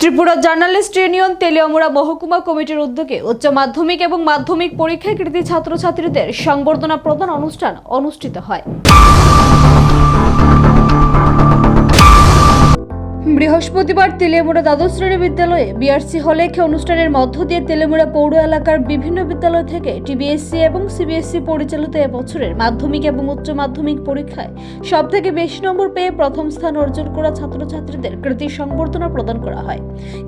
Tripura journalist union Teliamura মহকুমা কমিটির উদ্যোগে উচ্চ মাধ্যমিক এবং মাধ্যমিক পরীক্ষায় কৃতি ছাত্রছাত্রীদের সংবর্ধনা প্রদান অনুষ্ঠান অনুষ্ঠিত হয়। বৃহস্পতিবার তেলেমুড়া দ্বাদশ শ্রেণি বিদ্যালয়ে বিআরসি হলে একটি অনুষ্ঠানের মধ্য দিয়ে তেলেমুড়া পৌর এলাকার বিভিন্ন বিদ্যালয় থেকে টিবিএসসি এবং সিবিএসসি পরিচালিত এবছরের মাধ্যমিক এবং উচ্চ মাধ্যমিক পরীক্ষায় সব থেকে বেশি নম্বর পেয়ে প্রথম স্থান অর্জন করা ছাত্রছাত্রীদের কৃতি সংবর্ধনা প্রদান করা হয়।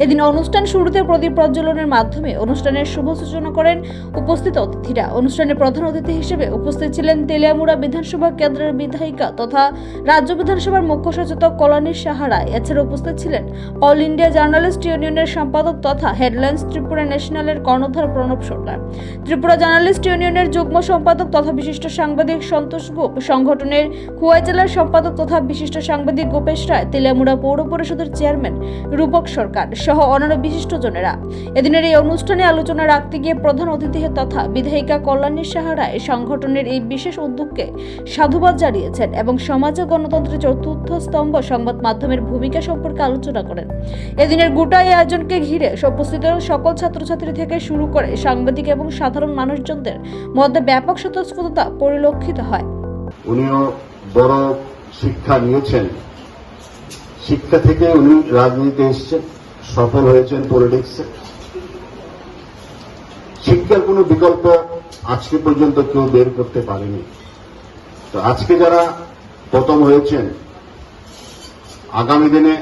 এদিন অনুষ্ঠান শুরুতে প্রদীপ প্রজ্বলনের মাধ্যমে অনুষ্ঠানের শুভ সূচনা করেন উপস্থিত অতিথিরা। অনুষ্ঠানে প্রধান অতিথি হিসেবে উপস্থিত ছিলেন তেলিয়ামুড়া বিধানসভা কেন্দ্রের বিধায়িকা তথা রাজ্য বিধানসভার মুখ্য সচেতক কল্যাণী সাহারা। এছাড়া উপস্থিত ছিলেন। অল ইন্ডিয়া জার্নালিস্ট ইউনিয়নের সম্পাদক তথা হেডলাইন্স ত্রিপুরা ন্যাশনালের কর্ণধার প্রণব সরকার। ত্রিপুরা জার্নালিস্ট ইউনিয়নের যুগ্ম সম্পাদক তথা বিশিষ্ট সাংবাদিক সন্তোষ সংগঠনের খুয়াই জেলার সম্পাদক তথা বিশিষ্ট সাংবাদিক গোপেশ রায় তেলিয়ামুড়া পৌর পরিষদের চেয়ারম্যান রূপক সরকার সহ অন্যান্য বিশিষ্টজনেরা এদিনের এই অনুষ্ঠানে আলোচনা রাখতে গিয়ে প্রধান অতিথি তথা বিধায়িকা কল্যাণী সাহারায় সংগঠনের এই বিশেষ উদ্যোগকে সাধুবাদ জানিয়েছেন এবং সমাজ ও গণতন্ত্রের চতুর্থ স্তম্ভ সংবাদ মাধ্যমের ভূমিকা সম্পর্কে আলোচনা করেন। এদিনের গোটা এই আয়োজনকে ঘিরে উপস্থিত সকল ছাত্রছাত্রী থেকে শুরু করে সাংবাদিক এবং সাধারণ মানুষজনদের মধ্যে ব্যাপক স্বতঃস্ফূর্ততা পরিলক্ষিত হয়। উনিও বড় শিক্ষা নিয়েছেন। শিক্ষা থেকে উনি রাজনীতিতে এসেছেন, সফল হয়েছেন পলিটিক্সে শিক্ষার কোনো বিকল্প আজকে পর্যন্ত কেউ বের করতে পারেনি। তো আজকে যারা প্রথম হয়েছেন আগামী দিনে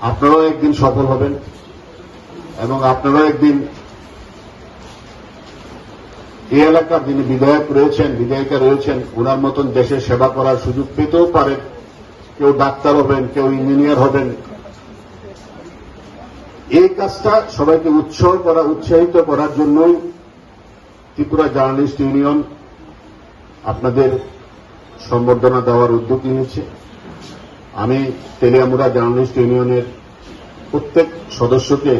আপনারাও একদিন সফল হবেন এবং আপনারাও একদিন এই এলাকার যিনি বিধায়ক রয়েছেন, বিধায়িকা রয়েছেন, ওনার মতন দেশের সেবা করার সুযোগ পেতেও পারেন। কেউ ডাক্তার হবেন, কেউ ইঞ্জিনিয়ার হবেন। এই কাজটা সবাইকে উৎসাহ করা, উৎসাহিত করার জন্যই ত্রিপুরা জার্নালিস্ট ইউনিয়ন আপনাদের সম্বর্ধনা দেওয়ার উদ্যোগ নিয়েছে। আমি তেলিয়ামুড়া জার্নালিস্ট ইউনিয়নের প্রত্যেক সদস্যকে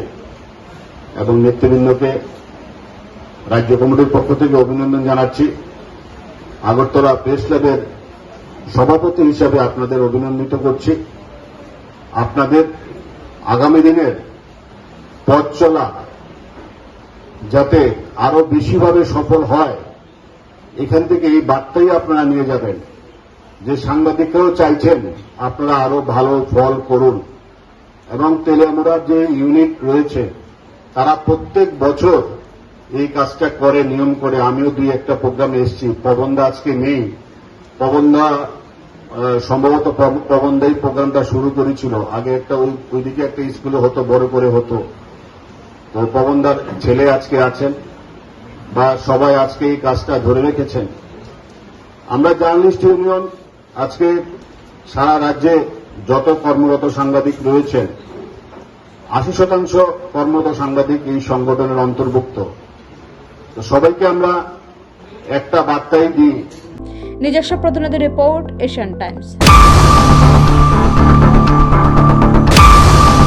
এবং নেতৃবৃন্দকে রাজ্য কমিটির পক্ষ থেকে অভিনন্দন জানাচ্ছি। আগরতলা প্রেস ক্লাবের সভাপতি হিসাবে আপনাদের অভিনন্দিত করছি। আপনাদের আগামী দিনের পথ চলা যাতে আরও বেশিভাবে সফল হয়, এখান থেকে এই বার্তাই আপনারা নিয়ে যাবেন। যে সাংবাদিকরাও চাইছেন আপনারা আরও ভালো ফল করুন। এবং তেলিয়ামুড়ার যে ইউনিট রয়েছে তারা প্রত্যেক বছর এই কাজটা করে নিয়ম করে। আমিও দুই একটা প্রোগ্রামে এসেছি। পবনদা আজকে নেই। আহ, সম্ভবত পবনদাই প্রোগ্রামটা শুরু করেছিল। আগে একটা ওইদিকে একটা স্কুলে হতো বড় করে হতো। তো পবনদার ছেলে আজকে আছেন বা সবাই আজকে এই কাজটা ধরে রেখেছেন। আমরা জার্নালিস্ট ইউনিয়ন আজকে সারা রাজ্যে যত কর্মরত সাংবাদিক রয়েছেন আশি শতাংশ কর্মরত সাংবাদিক এই সংগঠনের অন্তর্ভুক্ত। তো সবাইকে আমরা একটা বার্তাই দিই। নিজস্ব প্রতিনিধি রিপোর্ট, এশিয়ান টাইমস।